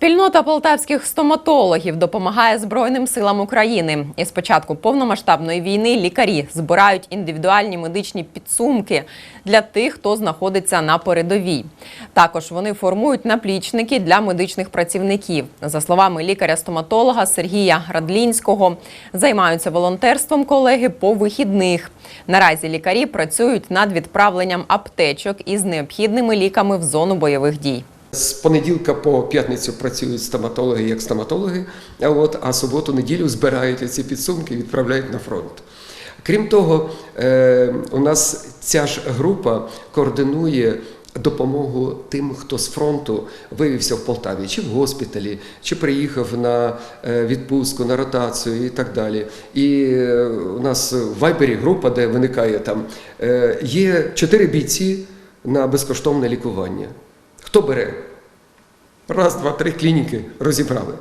Спільнота полтавських стоматологів допомагає Збройним силам України. І з початку повномасштабної війни лікарі збирають індивідуальні медичні підсумки для тих, хто знаходиться на передовій. Також вони формують наплічники для медичних працівників. За словами лікаря-стоматолога Сергія Радлінського, займаються волонтерством колеги по вихідних. Наразі лікарі працюють над відправленням аптечок із необхідними ліками в зону бойових дій. З понеділка по п'ятницю працюють стоматологи як стоматологи, а от а суботу-неділю збирають ці підсумки і відправляють на фронт. Крім того, е, у нас ця ж група координує допомогу тим, хто з фронту виявився в Полтаві, чи в госпіталі, чи приїхав на е, відпустку, на ротацію і так далі. І е, у нас в Вайбері група, де виникає там, є чотири бійці на безкоштовне лікування. Хто бере? Раз, два, три клініки розібрали.